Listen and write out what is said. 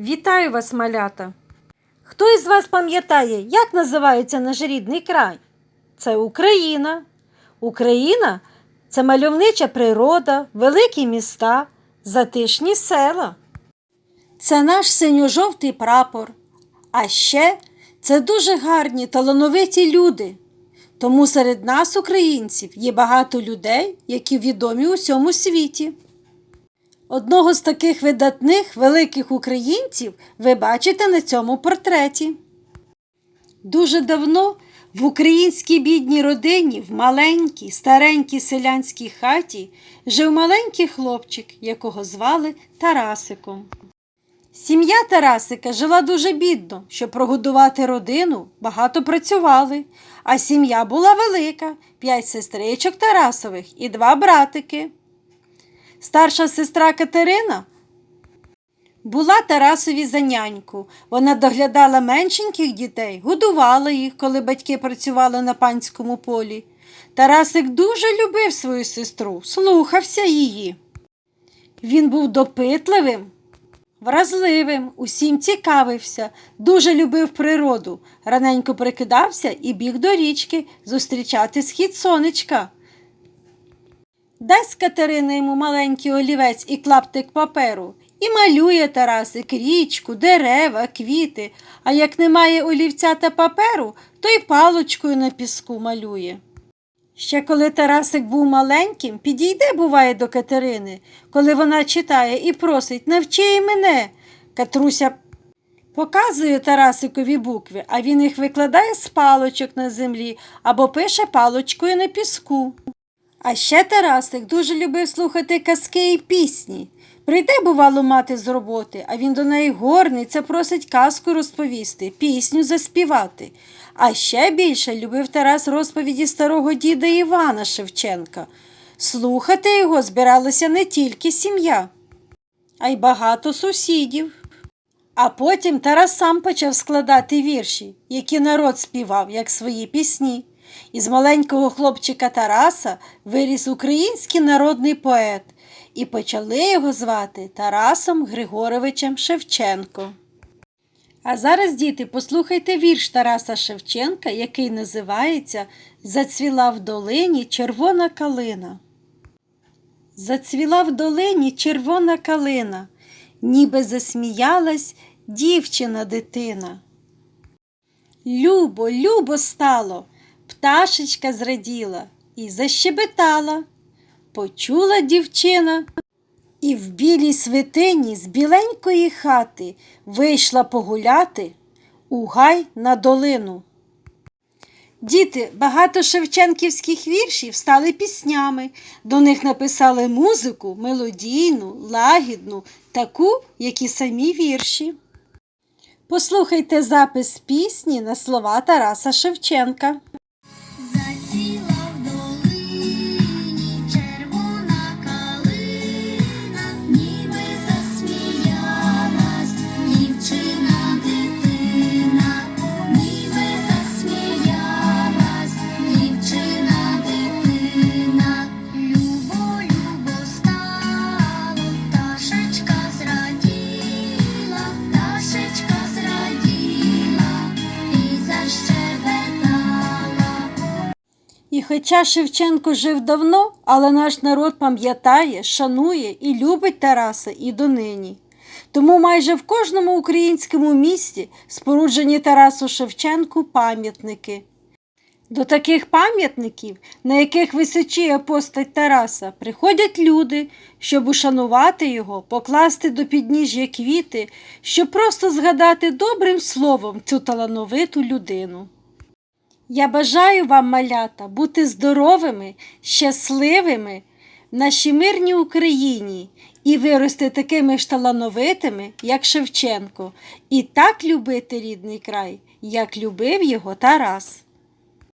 Вітаю вас, малята! Хто із вас пам'ятає, як називається наш рідний край? Це Україна. Україна це мальовнича природа, великі міста, затишні села. Це наш синьо-жовтий прапор. А ще це дуже гарні, талановиті люди. Тому серед нас, українців, є багато людей, які відомі у всьому світі. Одного з таких видатних великих українців ви бачите на цьому портреті. Дуже давно в українській бідній родині, в маленькій, старенькій селянській хаті жив маленький хлопчик, якого звали Тарасиком. Сім'я Тарасика жила дуже бідно, щоб прогодувати родину, багато працювали, а сім'я була велика п'ять сестричок Тарасових і два братики. Старша сестра Катерина була Тарасові за няньку. Вона доглядала меншеньких дітей, годувала їх, коли батьки працювали на панському полі. Тарасик дуже любив свою сестру, слухався її. Він був допитливим, вразливим, усім цікавився, дуже любив природу, раненько прикидався і біг до річки зустрічати схід сонечка. Дасть Катерина йому маленький олівець і клаптик паперу, і малює Тарасик річку, дерева, квіти, а як немає олівця та паперу, то й палочкою на піску малює. Ще коли Тарасик був маленьким, підійде, буває, до Катерини, коли вона читає і просить навчи й мене. Катруся показує Тарасикові букви, а він їх викладає з палочок на землі або пише палочкою на піску. А ще Тарасик дуже любив слухати казки і пісні. Прийде, бувало, мати з роботи, а він до неї горниться, просить казку розповісти, пісню заспівати. А ще більше любив Тарас розповіді старого діда Івана Шевченка. Слухати його збиралася не тільки сім'я, а й багато сусідів. А потім Тарас сам почав складати вірші, які народ співав, як свої пісні. Із маленького хлопчика Тараса виріс український народний поет, і почали його звати Тарасом Григоровичем Шевченко. А зараз, діти, послухайте вірш Тараса Шевченка, який називається Зацвіла в долині червона калина. Зацвіла в долині червона калина, ніби засміялась дівчина дитина. Любо, любо стало, пташечка зраділа і защебетала. Почула дівчина і в білій свитині з біленької хати вийшла погуляти у гай на долину. Діти, багато шевченківських віршів стали піснями. До них написали музику, мелодійну, лагідну, таку, як і самі вірші. Послухайте запис пісні на слова Тараса Шевченка. Хоча Шевченко жив давно, але наш народ пам'ятає, шанує і любить Тараса і донині. Тому майже в кожному українському місті споруджені Тарасу Шевченку пам'ятники. До таких пам'ятників, на яких височіє постать Тараса, приходять люди, щоб ушанувати його, покласти до підніжжя квіти, щоб просто згадати добрим словом цю талановиту людину. Я бажаю вам, малята, бути здоровими, щасливими в нашій мирній Україні і вирости такими ж талановитими, як Шевченко, і так любити рідний край, як любив його Тарас.